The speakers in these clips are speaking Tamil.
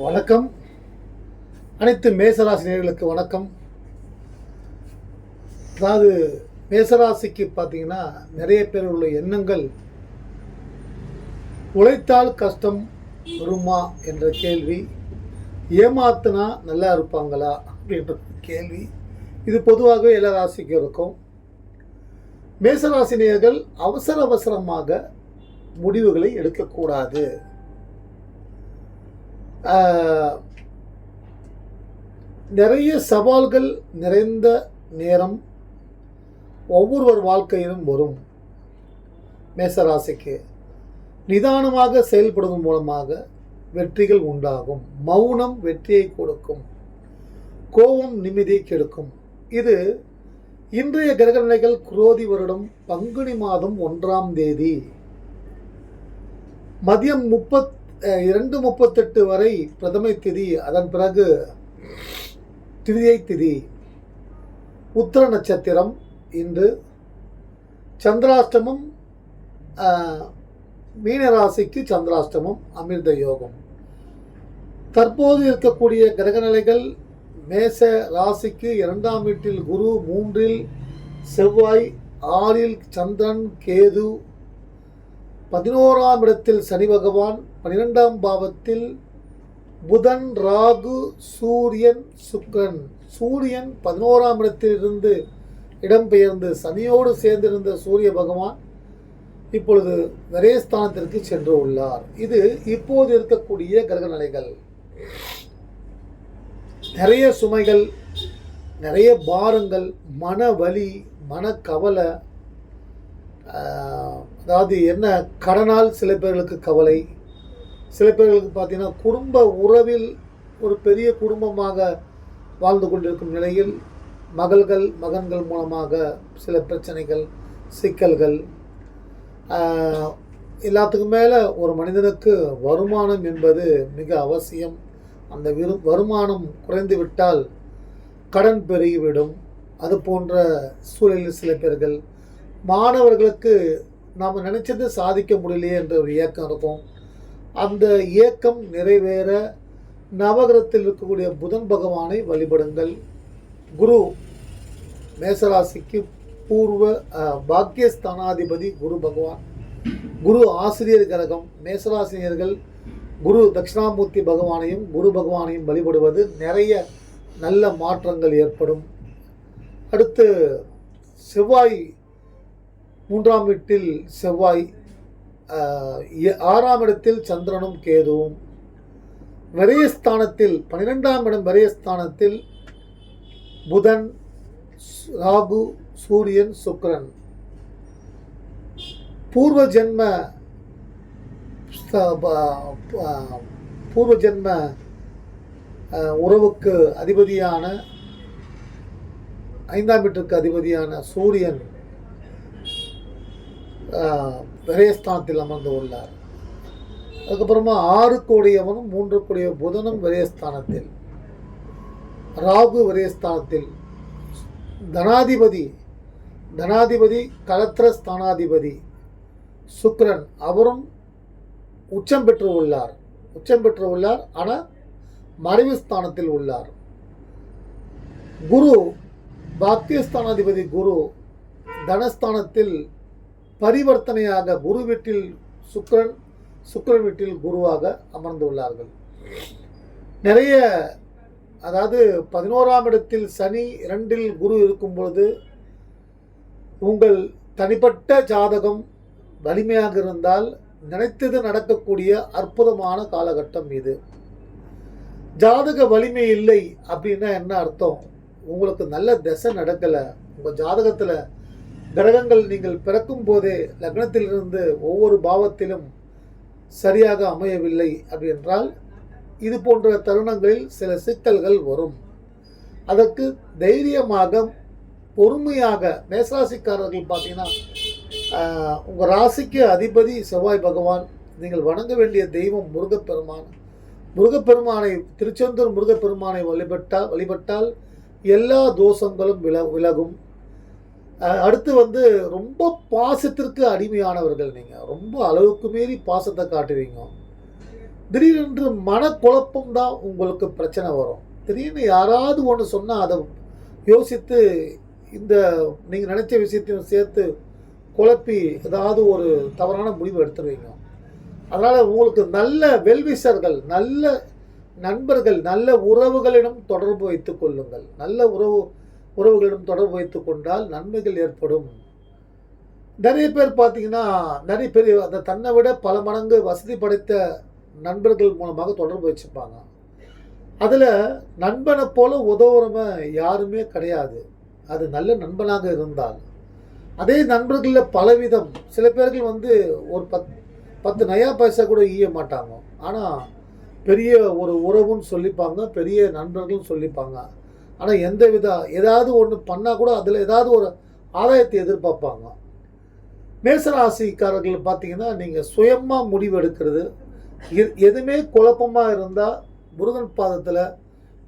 வணக்கம். அனைத்து மேசராசினியர்களுக்கு வணக்கம். அதாவது மேசராசிக்கு பார்த்தீங்கன்னா நிறைய பேர் உள்ள எண்ணங்கள் உழைத்தால் கஷ்டம் வருமா என்ற கேள்வி ஏமாத்துனா நல்லா இருப்பாங்களா அப்படின்ற கேள்வி இது பொதுவாகவே எல்லா ராசிக்கும் இருக்கும். மேசராசினியர்கள் அவசர அவசரமாக முடிவுகளை எடுக்கக்கூடாது. நிறைய சவால்கள் நிறைந்த நேரம் ஒவ்வொருவர் வாழ்க்கையிலும் வரும். மேசராசிக்கு நிதானமாக செயல்படுவதன் மூலமாக வெற்றிகள் உண்டாகும். மௌனம் வெற்றியை கொடுக்கும். கோபம் நிம்மதியை கெடுக்கும். இது இன்றைய கிரகநிலைகள் குரோதி வருடம் பங்குனி மாதம் ஒன்றாம் தேதி. மதியம் முப்பத் இரண்டு முப்பத்தெட்டு வரை பிரதமை திதி அதன் பிறகு திதியை திதி. உத்திர நட்சத்திரம் இன்று சந்திராஷ்டமம் மீனராசிக்கு சந்திராஷ்டமம் அமிர்த யோகம். தற்போது இருக்கக்கூடிய கிரகநிலைகள் மேச ராசிக்கு இரண்டாம் வீட்டில் குரு மூன்றில் செவ்வாய் ஆறில் சந்திரன் கேது. பதினோராம் இடத்தில் சனி பகவான் பன்னிரெண்டாம் பாவத்தில் புதன் ராகு சூரியன் சுக்கிரன் சூரியன் பதினோராம் இடத்திலிருந்து இடம்பெயர்ந்து சனியோடு சேர்ந்திருந்த சூரிய பகவான் இப்பொழுது விரயஸ்தானத்திற்கு சென்று உள்ளார். இது இப்போது இருக்கக்கூடிய கிரகநிலைகள் நிறைய சுமைகள் நிறைய பாரங்கள் மன வலி மனக்கவலை அதாவது என்ன கடனால் சில பேர்களுக்கு கவலை சில பேர்களுக்கு பார்த்தீங்கன்னா குடும்ப உறவில் ஒரு பெரிய குடும்பமாக வாழ்ந்து கொண்டிருக்கும் நிலையில் மகள்கள் மகன்கள் மூலமாக சில பிரச்சனைகள் சிக்கல்கள் எல்லாத்துக்கும் மேலே ஒரு மனிதனுக்கு வருமானம் என்பது மிக அவசியம். அந்த விரு வருமானம் குறைந்து விட்டால் கடன் பெருகிவிடும். அது போன்ற சூழலில் சில பேர்கள் மாணவர்களுக்கு நாம் நினச்சது சாதிக்க முடியலையே என்ற ஒரு ஏக்கம் இருக்கும். அந்த இயக்கம் நிறைவேற நவகிரகத்தில் இருக்கக்கூடிய புதன் பகவானை வழிபடுங்கள். குரு மேசராசிக்கு பூர்வ பாக்கியஸ்தானாதிபதி குரு பகவான். குரு ஆசிரியர் கிரகம் மேசராசினியர்கள் குரு தட்சிணாமூர்த்தி பகவானையும் குரு பகவானையும் வழிபடுவது நிறைய நல்ல மாற்றங்கள் ஏற்படும். அடுத்து செவ்வாய் மூன்றாம் வீட்டில் செவ்வாய் ஆறாம் இடத்தில் சந்திரனும் கேதுவும் விரயஸ்தானத்தில் பன்னிரெண்டாம் இடம் விரயஸ்தானத்தில் புதன் ராகு சூரியன் சுக்ரன் பூர்வ ஜென்ம பூர்வ ஜென்ம உறவுக்கு அதிபதியான ஐந்தாம் வீட்டுக்கு அதிபதியான சூரியன் விரயஸ்தானத்தில் அமர்ந்து உள்ளார். அதுக்கப்புறமா ஆறு கோடியவனும் மூன்று கோடிய புதனும் விரயஸ்தானத்தில். ராகு விரயஸ்தானத்தில். தனாதிபதி தனாதிபதி கலத்திர ஸ்தானாதிபதி சுக்ரன் அவரும் உச்சம் பெற்று உள்ளார். உச்சம் பெற்று உள்ளார் ஆனால் மறைவு ஸ்தானத்தில் உள்ளார். குரு பாக்கியஸ்தானாதிபதி குரு தனஸ்தானத்தில் பரிவர்த்தனையாக குரு வீட்டில் சுக்கரன் சுக்கரன் வீட்டில் குருவாக அமர்ந்துள்ளார்கள் நிறைய அதாவது பதினோராம் இடத்தில் சனி இரண்டில் குரு இருக்கும் பொழுது உங்கள் தனிப்பட்ட ஜாதகம் வலிமையாக இருந்தால் நினைத்தது நடக்கக்கூடிய அற்புதமான காலகட்டம் இது. ஜாதக வலிமை இல்லை அப்படின்னா என்ன அர்த்தம்? உங்களுக்கு நல்ல திசை நடக்கலை. உங்கள் ஜாதகத்தில் கிரகங்கள் நீங்கள் பிறக்கும் போதே லக்னத்திலிருந்து ஒவ்வொரு பாவத்திலும் சரியாக அமையவில்லை அப்படி என்றால் இது போன்ற தருணங்களில் சில சிக்கல்கள் வரும். அதற்கு தைரியமாக பொறுமையாக மேசராசிக்காரர்கள் பார்த்தீங்கன்னா உங்கள் ராசிக்கு அதிபதி செவ்வாய் பகவான் நீங்கள் வணங்க வேண்டிய தெய்வம் முருகப்பெருமான். முருகப்பெருமானை திருச்செந்தூர் முருகப்பெருமானை வழிபட்டால் வழிபட்டால் எல்லா தோஷங்களும் வில விலகும். அடுத்து வந்து ரொம்ப பாசத்திற்கு அடிமையானவர்கள் நீங்கள் ரொம்ப அளவுக்கு மீறி பாசத்தை காட்டுவீங்க. திடீரென்று மனக்குழப்பம் தான் உங்களுக்கு பிரச்சனை வரும். திடீர்னு யாராவது ஒன்று சொன்னால் அதை யோசித்து இந்த நீங்கள் நினச்ச விஷயத்தையும் சேர்த்து குழப்பி ஏதாவது ஒரு தவறான முடிவு எடுத்துருவீங்க. அதனால் உங்களுக்கு நல்ல வெல்விசர்கள் நல்ல நண்பர்கள் நல்ல உறவுகளிடம் தொடர்பு வைத்துக் கொள்ளுங்கள். நல்ல உறவு உறவுகளிடம் தொடர்பு வைத்துக் கொண்டால் நன்மைகள் ஏற்படும். நிறைய பேர் பார்த்தீங்கன்னா நிறைய பேர் அந்த தன்னை விட பல மடங்கு வசதி படைத்த நண்பர்கள் மூலமாக தொடர்பு வச்சுப்பாங்க. அதில் நண்பனை போல உதவுறவன் யாருமே கிடையாது. அது நல்ல நண்பனாக இருந்தால். அதே நண்பர்களில் பலவிதம். சில பேர்கள் வந்து ஒரு பத் பத்து நயா பைசா கூட ஈய மாட்டாங்க. ஆனால் பெரிய ஒரு உறவுன்னு சொல்லிப்பாங்க பெரிய நண்பர்களும் சொல்லிப்பாங்க. ஆனால் எந்த வித ஏதாவது ஒன்று பண்ணால் கூட அதில் ஏதாவது ஒரு ஆதாயத்தை எதிர்பார்ப்பாங்க. மேசராசிக்காரர்கள் பார்த்தீங்கன்னா நீங்கள் சுயமாக முடிவு எடுக்கிறது எதுவுமே குழப்பமாக இருந்தால் முருகன் பாதத்தில்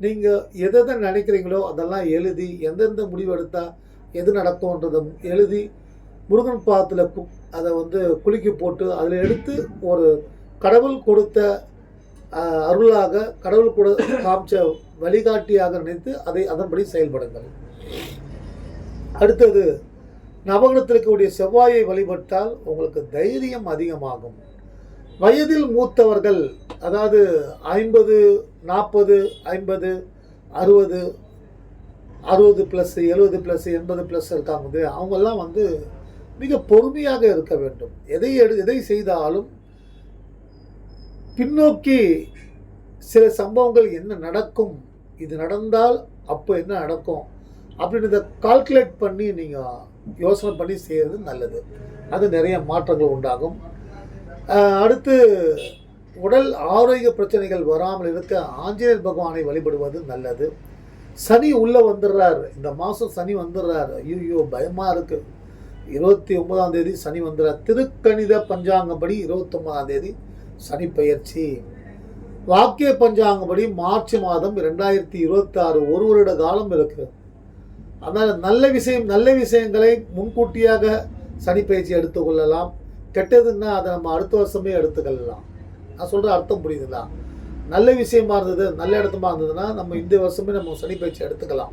நீங்கள் எதை எதை நினைக்கிறீங்களோ அதெல்லாம் எழுதி எந்தெந்த முடிவு எடுத்தால் எது நடக்கும்ன்றதை எழுதி முருகன் பாதத்தில் கு அதை வந்து குலுக்கி போட்டு அதில் எடுத்து ஒரு கடவுள் கொடுத்த அருளாக கடவுள் கொடு காமிச்ச வழிகாட்டியாக நினைத்து அதை அதன்படி செயல்படுங்கள். அடுத்தது நவகணத்தில் இருக்கக்கூடிய செவ்வாயை வழிபட்டால் உங்களுக்கு தைரியம் அதிகமாகும். வயதில் மூத்தவர்கள் அதாவது ஐம்பது நாற்பது ஐம்பது அறுபது அறுபது ப்ளஸ் எழுபது ப்ளஸ் எண்பது ப்ளஸ் இருக்காங்க அவங்கெல்லாம் வந்து மிக பொறுமையாக இருக்க வேண்டும். எதை எடு எதை செய்தாலும் பின்னோக்கி சில சம்பவங்கள் என்ன நடக்கும் இது நடந்தால் அப்போ என்ன நடக்கும் அப்படின்றத கால்குலேட் பண்ணி நீங்கள் யோசனை பண்ணி செய்கிறது நல்லது. அது நிறைய மாற்றங்கள் உண்டாகும். அடுத்து உடல் ஆரோக்கிய பிரச்சனைகள் வராமல் இருக்க ஆஞ்சநேயர் பகவானை வழிபடுவது நல்லது. சனி உள்ளே வந்துடுறாரு. இந்த மாதம் சனி வந்துடுறாரு. ஐயோ பயமாக இருக்குது இருபத்தி ஒன்பதாம் தேதி சனி வந்துடுறார். திருக்கணித பஞ்சாங்கப்படி இருபத்தொம்பதாம் தேதி சனி பயிற்சி. வாக்கிய பஞ்சாங்கப்படி மார்ச் மாதம் ரெண்டாயிரத்தி இருபத்தாறு ஒரு வருட காலம் இருக்கிறது அதனால் நல்ல விஷயம் நல்ல விஷயங்களை முன்கூட்டியாக சனி பயிற்சி எடுத்துக்கொள்ளலாம் கெட்டதுன்னா அதை நம்ம அடுத்த வருஷமே எடுத்துக்கொள்ளலாம். நான் சொல்கிற அர்த்தம் புரியுதுங்களா நல்ல விஷயமா இருந்தது நல்ல இடத்துமா இருந்ததுன்னா நம்ம இந்த வருஷமே நம்ம சனி பயிற்சி எடுத்துக்கலாம்.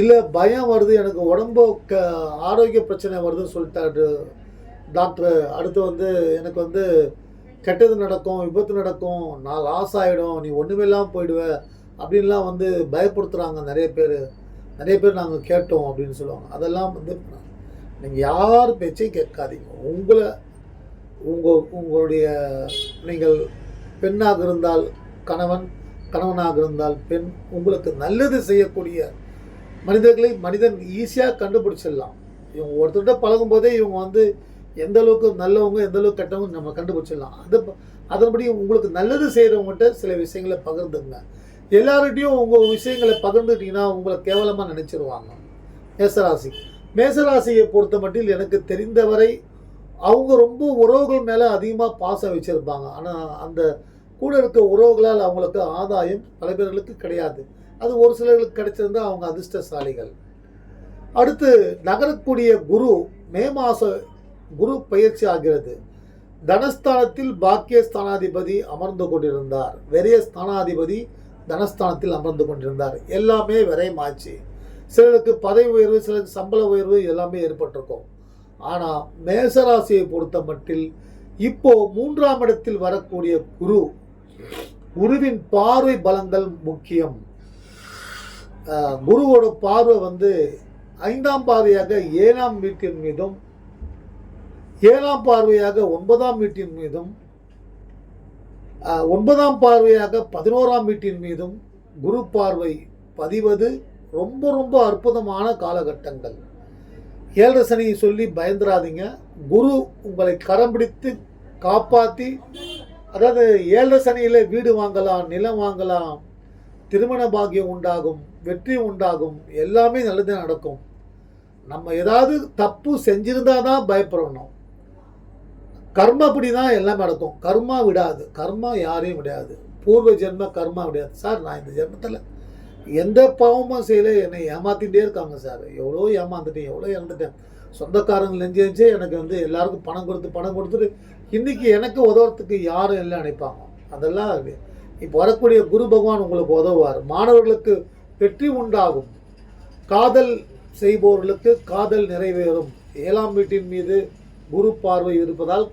இல்லை பயம் வருது எனக்கு உடம்பு க ஆரோக்கிய பிரச்சனை வருதுன்னு சொல்லிட்டாரு டாக்டர். அடுத்து வந்து எனக்கு வந்து கெட்டது நடக்கும் விபத்து நடக்கும் நான் லாஸ் ஆகிடும் நீ ஒன்றுமே இல்லாமல் போயிடுவ அப்படின்லாம் வந்து பயப்படுத்துகிறாங்க நிறைய பேர். நிறைய பேர் நாங்கள் கேட்டோம் அப்படின்னு சொல்லுவாங்க. அதெல்லாம் வந்து நீங்கள் யார் பேச்சையும் கேட்காதீங்க. உங்களை உங்கள் உங்களுடைய நீங்கள் பெண்ணாக இருந்தால் கணவன் கணவனாக இருந்தால் பெண் உங்களுக்கு நல்லது செய்யக்கூடிய மனிதர்களை மனிதன் ஈஸியாக கண்டுபிடிச்சிடலாம். இவங்க ஒருத்தர்கிட்ட பழகும் போதே இவங்க வந்து எந்த அளவுக்கு நல்லவங்க எந்த அளவுக்கு கெட்டவங்க நம்ம கண்டுபிடிச்சிடலாம். அது அதன்படி உங்களுக்கு நல்லது செய்கிறவங்ககிட்ட சில விஷயங்களை பகிர்ந்துங்க. எல்லார்கிட்டையும் உங்கள் விஷயங்களை பகிர்ந்துட்டீங்கன்னா உங்களை கேவலமாக நினச்சிருவாங்க. மேசராசி. மேசராசியை பொறுத்த மட்டில் எனக்கு தெரிந்தவரை அவங்க ரொம்ப உறவுகள் மேலே அதிகமாக பாசம் வச்சுருப்பாங்க. ஆனால் அந்த கூட இருக்க உறவுகளால் அவங்களுக்கு ஆதாயம் பல பேர்களுக்கு கிடையாது. அது ஒரு சிலர்களுக்கு கிடைச்சிருந்தா அவங்க அதிர்ஷ்டசாலிகள். அடுத்து நகரக்கூடிய குரு மே மாதம் குரு பயிற்சி ஆகிறது. தனஸ்தானத்தில் பாக்கிய ஸ்தானாதிபதி அமர்ந்து கொண்டிருந்தார். வெறிய ஸ்தானாதிபதி தனஸ்தானத்தில் அமர்ந்து கொண்டிருந்தார். எல்லாமே விரைமாச்சு சிலருக்கு பதவி உயர்வு சிலருக்கு சம்பள உயர்வு எல்லாமே ஏற்பட்டிருக்கும். ஆனால் மேசராசியை பொறுத்த மட்டில் இப்போ மூன்றாம் இடத்தில் வரக்கூடிய குரு குருவின் பார்வை பலங்கள் முக்கியம். குருவோட பார்வை வந்து ஐந்தாம் பார்வையாக ஏழாம் வீட்டின் மீதும் ஏழாம் பார்வையாக ஒன்பதாம் வீட்டின் மீதும் ஒன்பதாம் பார்வையாக பதினோராம் வீட்டின் மீதும் குரு பார்வை பதிவது ரொம்ப ரொம்ப அற்புதமான காலகட்டங்கள். ஏழரை சனியை சொல்லி பயந்துராதீங்க. குரு உங்களை கரம் பிடித்து காப்பாற்றி அதாவது ஏழரை சனியில் வீடு வாங்கலாம் நிலம் வாங்கலாம் திருமண பாக்கியம் உண்டாகும் வெற்றி உண்டாகும் எல்லாமே நல்லது நடக்கும். நம்ம ஏதாவது தப்பு செஞ்சிருந்தா தான் பயப்படணும். கர்மப்படி தான் எல்லாம் நடக்கும். கர்மா விடாது. கர்மா யாரையும் விடாது. பூர்வ ஜென்ம கர்மா விடாது. சார் நான் இந்த ஜென்மத்தில் எந்த பாவமும் செய்யலை. என்னை ஏமாத்திகிட்டே இருக்காங்க சார். எவ்வளோ ஏமாந்துட்டேன் எவ்வளோ இறந்துட்டேன். சொந்தக்காரங்க நெஞ்சு எனக்கு வந்து எல்லாருக்கும் பணம் கொடுத்து பணம் கொடுத்துட்டு இன்னைக்கு எனக்கு உதவுறதுக்கு யாரும் இல்லை நினைப்பாங்க. அதெல்லாம் இப்போ வரக்கூடிய குரு பகவான் உங்களுக்கு உதவுவார். மாணவர்களுக்கு வெற்றி உண்டாகும். காதல் செய்பவர்களுக்கு காதல் நிறைவேறும். ஏழாம் வீட்டின் மீது குரு பார்வை இருப்பதால்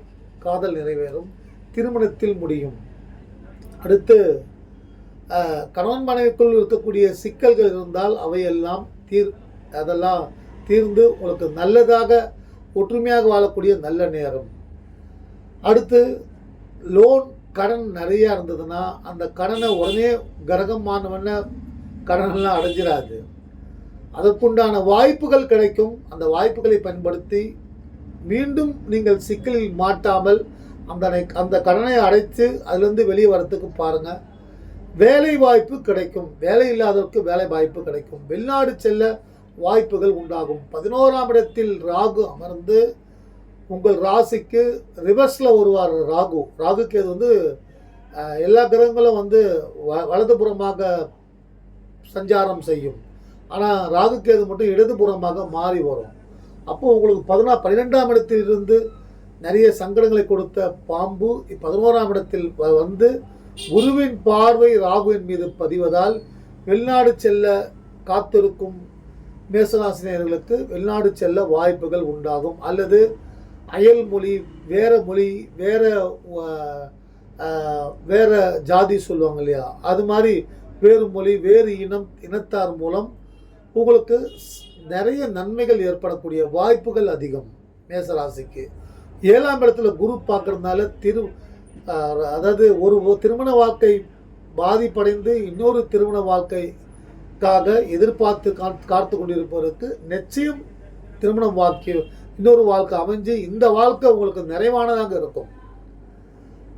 காதல் நிறைவேறும் திருமணத்தில் முடியும். அடுத்து கணவன் மனைவிக்குள் இருக்கக்கூடிய சிக்கல்கள் இருந்தால் அவையெல்லாம் தீர் அதெல்லாம் தீர்ந்து உங்களுக்கு நல்லதாக ஒற்றுமையாக வாழக்கூடிய நல்ல நேரம். அடுத்து லோன் கடன் நிறையா இருந்ததுன்னா அந்த கடனை உடனே கரகமானவன கடனெல்லாம் அடைஞ்சிடாது அதற்குண்டான வாய்ப்புகள் கிடைக்கும். அந்த வாய்ப்புகளை பயன்படுத்தி மீண்டும் நீங்கள் சிக்கலில் மாட்டாமல் அந்த அந்த கடனை அடைத்து அதிலிருந்து வெளியே வரத்துக்கு பாருங்கள் வேலை வாய்ப்பு கிடைக்கும். வேலை இல்லாதவருக்கு வேலை வாய்ப்பு கிடைக்கும். வெளிநாடு செல்ல வாய்ப்புகள் உண்டாகும். பதினோராம் இடத்தில் ராகு அமர்ந்து உங்கள் ராசிக்கு ரிவர்ஸில் வருவார் ராகு. ராகுக்கு இது வந்து எல்லா கிரகங்களும் வந்து வ வலதுபுறமாக சஞ்சாரம் செய்யும். ஆனால் ராகுக்கேது மட்டும் இடதுபுறமாக மாறி வரும். அப்போது உங்களுக்கு பதினா பன்னிரெண்டாம் இடத்திலிருந்து நிறைய சங்கடங்களை கொடுத்த பாம்பு பதினோராம் இடத்தில் வந்து குருவின் பார்வை ராகுவின் மீது பதிவதால் வெளிநாடு செல்ல காத்திருக்கும் மேசராசினியர்களுக்கு வெளிநாடு செல்ல வாய்ப்புகள் உண்டாகும். அல்லது அயல் மொழி வேற மொழி வேற வேறு வேற ஜாதி சொல்லுவாங்க இல்லையா? அது மாதிரி வேறு மொழி வேறு இனம் இனத்தார் மூலம் உங்களுக்கு நிறைய நன்மைகள் ஏற்படக்கூடிய வாய்ப்புகள் அதிகம் மேசராசிக்கு. ஏழாம் இடத்துல குரு பார்க்கறதுனால திரு அதாவது ஒரு திருமண வாழ்க்கை பாதிப்படைந்து இன்னொரு திருமண வாழ்க்கைக்காக எதிர்பார்த்து காத்து கொண்டிருப்பவருக்கு நிச்சயம் திருமணம் வாழ்க்கை இன்னொரு வாழ்க்கை அமைஞ்சு இந்த வாழ்க்கை உங்களுக்கு நிறைவானதாக இருக்கும்.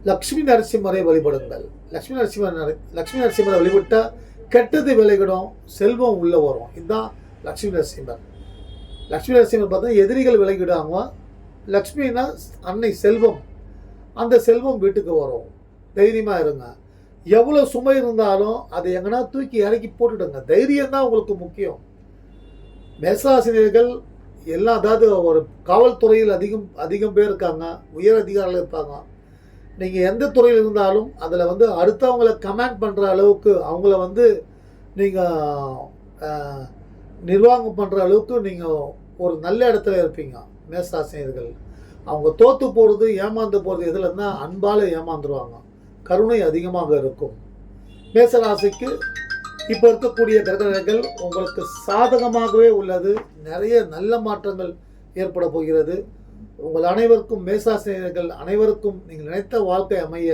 லக்ஷ்மி நரசிம்மரை வழிபடுங்கள். லக்ஷ்மி நரசிம்மர் லக்ஷ்மி நரசிம்மரை வழிபட்டால் கெட்டது விளைகிடும் செல்வம் உள்ளே வரும். இதுதான் லக்ஷ்மி நரசிம்மர் லக்ஷ்மி நரசிம்மர் பார்த்தா எதிரிகள் விலகிடாங்க லக்ஷ்மினா அன்னை செல்வம். அந்த செல்வம் வீட்டுக்கு வரும். தைரியமாக இருங்க. எவ்வளோ சுமை இருந்தாலும் அதை எங்கன்னா தூக்கி இறக்கி போட்டுடுங்க. தைரியம் தான் உங்களுக்கு முக்கியம். மேசாசிரியர்கள் எல்லாம் அதாவது ஒரு காவல்துறையில் அதிகம் அதிகம் பேர் இருக்காங்க. உயர் அதிகாரிகள் இருப்பாங்க. நீங்கள் எந்த துறையில் இருந்தாலும் அதில் வந்து அடுத்தவங்களை கமாண்ட் பண்ணுற அளவுக்கு அவங்கள வந்து நீங்கள் நிர்வாகம் பண்ணுற அளவுக்கு நீங்கள் ஒரு நல்ல இடத்துல இருப்பீங்க. மேசாசிரியர்கள் அவங்க தோற்று போகிறது ஏமாந்து போகிறது எதுலன்னா அன்பால் ஏமாந்துருவாங்க. கருணை அதிகமாக இருக்கும். மேசராசிக்கு இப்போ இருக்கக்கூடிய கிரகங்கள் உங்களுக்கு சாதகமாகவே உள்ளது. நிறைய நல்ல மாற்றங்கள் ஏற்பட போகிறது. உங்கள் அனைவருக்கும் மேசாசிரியர்கள் அனைவருக்கும் நீங்கள் நினைத்த வாழ்க்கை அமைய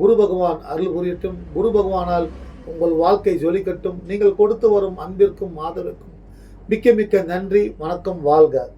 குரு பகவான் அருள் புரியட்டும். குரு பகவானால் உங்கள் வாழ்க்கை ஜொலிக்கட்டும். நீங்கள் கொடுத்து வரும் அன்பிற்கும் ஆதரவுக்கும் மிக்க மிக்க நன்றி வணக்கம் வாழ்க.